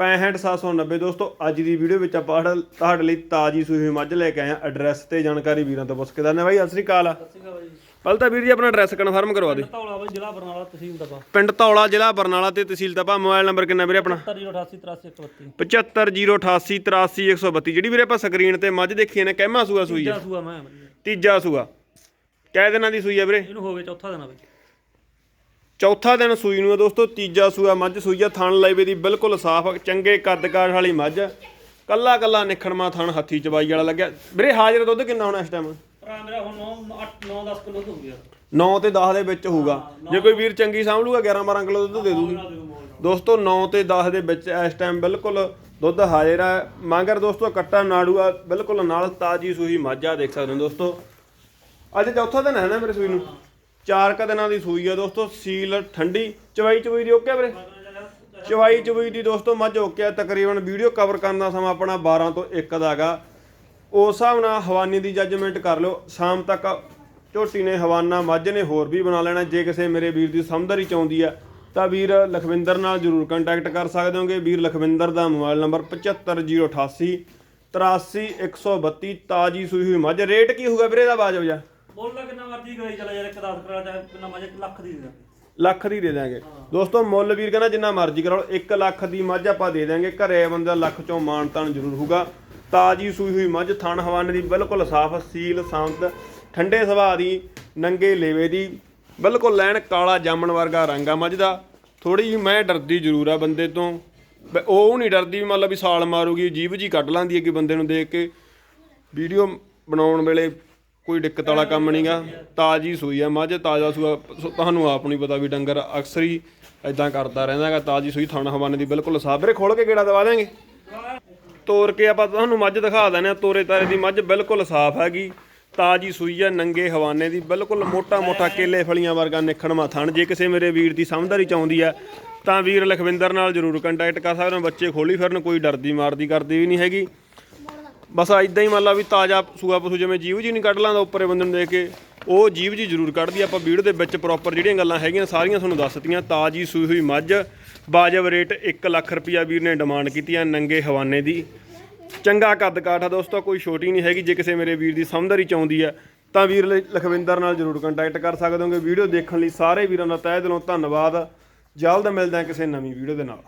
65790 ਦੋਸਤੋ ਅੱਜ ਦੀ ਵੀਡੀਓ ਵਿੱਚ ਆਪਾਂ ਤੁਹਾਡੇ- ਲਈ ਤਾਜੀ ਸੂਈ ਹੋਈ ਮੱਝ ਲੈ ਕੇ ਆਏ ਆ ਐਡਰੈਸ ਤੇ ਜਾਣਕਾਰੀ ਵੀਰਾਂ ਤੋਂ ਪੁੱਛ ਕੇ ਦਨੇ ਬਾਈ ਸਤਿ ਸ੍ਰੀ ਅਕਾਲ। ਪਹਿਲਾਂ ਤਾਂ ਵੀਰ ਜੀ ਆਪਣਾ ਐਡਰੈਸ ਕਨਫਰਮ ਕਰਵਾ ਦਿਓ। ਧੌਲਾ ਬਾਈ ਜ਼ਿਲ੍ਹਾ ਬਰਨਾਲਾ ਤਹਿਸੀਲ ਦਬਾ। ਪਿੰਡ ਧੌਲਾ ਜ਼ਿਲ੍ਹਾ ਬਰਨਾਲਾ ਤੇ ਤਹਿਸੀਲ ਤਪਾ ਮੋਬਾਈਲ ਨੰਬਰ ਕਿੰਨਾ ਵੀਰੇ ਆਪਣਾ? 7088 7508838132 ਜਿਹੜੀ ਵੀਰੇ ਆਪਾਂ ਸਕਰੀਨ ਤੇ ਮੱਝ ਦੇਖੀ ਨੇ ਕਹਿਮਾ ਸੂਆ ਸੂਈ ਤੀਜਾ ਸੂਆ ਮੈਂ ਬਾਈ। ਤੀਜਾ ਸੂਆ। ਕਹਿ ਦਿਨਾਂ ਦੀ ਸੂਈ ਆ ਵੀਰੇ? ਇਹਨੂੰ ਹੋ ਚੌਥਾ ਦਿਨ ਆ ਬਈ। ਚੌਥਾ ਦਿਨ ਸੂਈ ਨੂੰ ਆ ਦੋਸਤੋ ਤੀਜਾ ਸੂਆ ਮੱਝ ਸੂਈ ਆ ਥਣ ਲਾਈਵੇ ਦੀ ਬਿਲਕੁਲ ਸਾਫ਼ ਚੰਗੇ ਕੱਦ ਕਾਠ ਵਾਲੀ ਮੱਝ ਕੱਲਾ ਕੱਲਾ ਨਿਖੜਮਾ ਥਣ ਹੱਥੀ ਚਬਾਈ ਵਾਲਾ ਲੱਗਿਆ। ਵੀਰੇ ਹਾਜ਼ਰ ਦੁੱਧ ਕਿੰਨਾ ਹੋਣਾ ਇਸ ਟਾਈਮ ਮੇਰਾ ਹੁਣ 9 8 9 10 ਕਿਲੋ ਹੋ ਗਿਆ। 9 ਤੇ 10 ਦੇ ਵਿੱਚ ਹੋਊਗਾ। ਜੇ ਕੋਈ ਵੀਰ ਚੰਗੀ ਸਾਂਭ ਲੂਗਾ 11 12 ਕਿਲੋ ਦੁੱਧ ਦੇ ਦੂਗੀ। ਦੋਸਤੋ 9 ਤੇ 10 ਦੇ ਵਿੱਚ ਇਸ ਟਾਈਮ ਬਿਲਕੁਲ ਦੁੱਧ ਹਾਜ਼ਰ ਆ। ਮਾਂਗਰ ਦੋਸਤੋ ਕੱਟਾ ਨਾੜੂ ਆ ਬਿਲਕੁਲ ਨਾਲ ਤਾਜੀ ਸੂਈ ਮੱਝ ਆ ਦੇਖ ਸਕਦੇ ਹੋ ਦੋਸਤੋ। ਅੱਜ ਚੌਥਾ ਦਿਨ ਹੈ ਨਾ ਮੇਰੇ ਸੂਈ ਨੂੰ? ਚਾਰ ਕ ਦਿਨਾਂ ਦੀ ਸੂਈ ਆ ਦੋਸਤੋ, ਸੀਲ ਠੰਡੀ। ਚਵਾਈ ਚਵਾਈ ਦੀ ਓਕੇ ਵੀਰੇ? ਚਵਾਈ ਚਵਾਈ ਦੀ ਦੋਸਤੋ, ਮੱਝ ਓਕੇ ਆ। ਤਕਰੀਬਨ ਵੀਡੀਓ ਕਵਰ ਕਰਨ ਦਾ ਸਮਾਂ ਆਪਣਾ 12 ਤੋਂ 1 ਦਾ ਹੈਗਾ। ਉਸ ਹਿਸਾਬ ਨਾਲ ਹਵਾਨੀ ਦੀ ਜੱਜਮੈਂਟ ਕਰ ਲਿਓ। ਸ਼ਾਮ ਤੱਕ ਝੋਟੀ ਨੇ ਹਵਾਨਾ, ਮੱਝ ਨੇ ਹੋਰ ਵੀ ਬਣਾ ਲੈਣਾ। ਜੇ ਕਿਸੇ ਮੇਰੇ ਵੀਰ ਦੀ ਸਮਝਦਾਰੀ ਚਾਹੁੰਦੀ ਆ, ਤਾਂ ਵੀਰ ਲਖਵਿੰਦਰ ਨਾਲ ਜਰੂਰ ਕੰਟੈਕਟ ਕਰ ਸਕਦੇ ਹੋਗੇ। ਵੀਰ ਲਖਵਿੰਦਰ ਦਾ ਮੋਬਾਈਲ ਨੰਬਰ 75088 83132 ਤਾਜੀ ਸੂਈ ਹੋਈ ਮੱਝ। ਰੇਟ ਕੀ ਹੋਊਗਾ ਵੀਰੇ ਦਾ ਬਾਜਬ ਜਾ ਬੋਲ ਲੈ ਕਿੰਨਾ ਮਰਜ਼ੀ ਕਰਾਈ ਚਲਾ ਯਾਰ ਇੱਕ 10 ਕਰਾ ਚਾਹੇ ਕਿੰਨਾ ਮਰਜ਼ੀ ਇੱਕ ਲੱਖ ਦੀ ਦੇ ਦਾਂਗੇ ਲੱਖ ਦੀ ਦੇ ਦਾਂਗੇ ਦੋਸਤੋ ਮੁੱਲ ਵੀਰ ਕਹਿੰਦਾ ਜਿੰਨਾ ਮਰਜ਼ੀ ਕਰਾ ਲਓ 1 ਲੱਖ ਦੀ ਮੱਝ ਆਪਾਂ ਦੇ ਦਾਂਗੇ ਘਰੇ ਬੰਦਾ ਲੱਖ ਚੋਂ ਮਾਣ ਤਾਣ ਜ਼ਰੂਰ ਹੋਊਗਾ। ਤਾਜੀ ਸੂਈ ਹੋਈ ਮੱਝ ਥਣ ਹਵਾਨੇ ਦੀ ਬਿਲਕੁਲ ਸਾਫ਼ ਸੀਲ ਸੰਤ ਠੰਡੇ ਸੁਭਾਅ ਦੀ ਨੰਗੇ ਲੇਵੇ ਦੀ ਬਿਲਕੁਲ ਲੈਣ ਕਾਲਾ ਜਾਮਣ ਵਰਗਾ ਰੰਗ ਆ ਮੱਝ ਦਾ। ਥੋੜੀ ਜਿਹੀ ਮੈਂ ਡਰਦੀ ਜ਼ਰੂਰ ਆ ਬੰਦੇ ਤੋਂ। ਉਹ ਨਹੀਂ ਡਰਦੀ ਲਾ ਵੀ ਸਾਲ ਮਾਰੂਗੀ ਜੀਭ ਜੀ ਕੱਢ ਲਾਂਦੀ ਹੈ ਕਿ ਬੰਦੇ ਨੂੰ ਦੇਖ ਕੇ। ਵੀਡੀਓ ਬਣਾਉਣ ਵੇਲੇ ਕੋਈ ਦਿੱਕਤ ਵਾਲਾ ਕੰਮ ਨਹੀਂਗਾ। ਤਾਜੀ ਸੂਈ ਆ, ਮੱਝ ਤਾਜ਼ਾ ਸੂਆ, ਸੋ, ਤੁਹਾਨੂੰ ਆਪ ਨਹੀਂ ਪਤਾ ਵੀ ਡੰਗਰ ਅਕਸਰ ਹੀ ਇਦਾਂ ਕਰਦਾ ਰਹਿੰਦਾਗਾ ਤਾਜੀ ਸੂਈ ਥਾਣਾ ਹਵਾਨੇ ਦੀ ਬਿਲਕੁਲ ਸਾਬਰੇ ਖੋਲ ਕੇ ਗੇੜਾ ਦਵਾ ਦੇਂਗੇ ਤੋਰ ਕੇ ਆਪਾਂ ਤੁਹਾਨੂੰ ਮੱਝ ਦਿਖਾ ਦਿੰਦੇ ਆ ਤੋਰੇ ਤਾਰੇ ਦੀ ਮੱਝ ਬਿਲਕੁਲ ਸਾਫ਼ ਹੈਗੀ। ਤਾਜੀ ਸੂਈ ਆ, ਨੰਗੇ ਹਵਾਨੇ ਦੀ, ਬਿਲਕੁਲ ਮੋਟਾ ਮੋਟਾ ਕੇਲੇ ਫਲੀਆਂ ਵਰਗਾ ਨਿਖੜਮਾ ਥਣ। ਜੇ ਕਿਸੇ ਮੇਰੇ ਵੀਰ ਦੀ ਸਮਝਦਾਰੀ ਚਾਹੁੰਦੀ ਆ, ਤਾਂ ਵੀਰ ਲਖਵਿੰਦਰ ਨਾਲ ਜਰੂਰ ਕੰਟੈਕਟ ਕਰ ਸਕਦੇ ਹੋ। ਬੱਚੇ ਖੋਲੀ ਫਿਰਨ, ਕੋਈ ਡਰਦੀ ਮਾਰਦੀ ਕਰਦੀ ਵੀ ਨਹੀਂ ਹੈਗੀ। ਬਸ ਇਦਾਂ ਹੀ ਮੰਨ ਲਾ ਵੀ ਤਾਜ਼ਾ ਸੂਆ ਪਸ਼ੂ ਜਿਵੇਂ ਜੀਵ ਜੀ ਨਹੀਂ ਕੱਢ ਲਾਂਦਾ ਉੱਪਰੇ ਬੰਦੇ ਨੂੰ ਦੇਖ ਕੇ, ਉਹ ਜੀਵ ਜੀ ਜ਼ਰੂਰ ਕੱਢਦੀ ਆਪਾਂ ਵੀਡੀਓ ਦੇ ਵਿੱਚ ਪ੍ਰੋਪਰ ਜਿਹੜੀਆਂ ਗੱਲਾਂ ਹੈਗੀਆਂ ਸਾਰੀਆਂ ਤੁਹਾਨੂੰ ਦੱਸਤੀਆਂ ਤਾਜੀ ਸੂਈ ਹੋਈ ਮੱਝ ਬਾਜਬ ਰੇਟ 1 ਲੱਖ ਰੁਪਿਆ ਵੀਰ ਨੇ ਡਿਮਾਂਡ ਕੀਤੀ ਆ ਨੰਗੇ ਹਵਾਨੇ ਦੀ। ਚੰਗਾ ਕੱਦ ਕਾਠ ਆ ਦੋਸਤੋ, ਕੋਈ ਛੋਟੀ ਨਹੀਂ ਹੈਗੀ, ਜੇ ਕਿਸੇ ਮੇਰੇ ਵੀਰ ਦੀ ਸਮਝਦਾਰੀ ਚਾਹੁੰਦੀ ਆ, ਤਾਂ ਵੀਰ ਲਖਵਿੰਦਰ ਨਾਲ ਜਰੂਰ ਕੰਟੈਕਟ ਕਰ ਸਕਦੇ ਹੋਗੇ। ਵੀਡੀਓ ਦੇਖਣ ਲਈ ਸਾਰੇ ਵੀਰਾਂ ਦਾ ਤਹਿ ਦਿਲੋਂ ਧੰਨਵਾਦ। ਜਲਦ ਮਿਲਦੇ ਹਾਂ ਕਿਸੇ ਨਵੀਂ ਵੀਡੀਓ ਦੇ ਨਾਲ।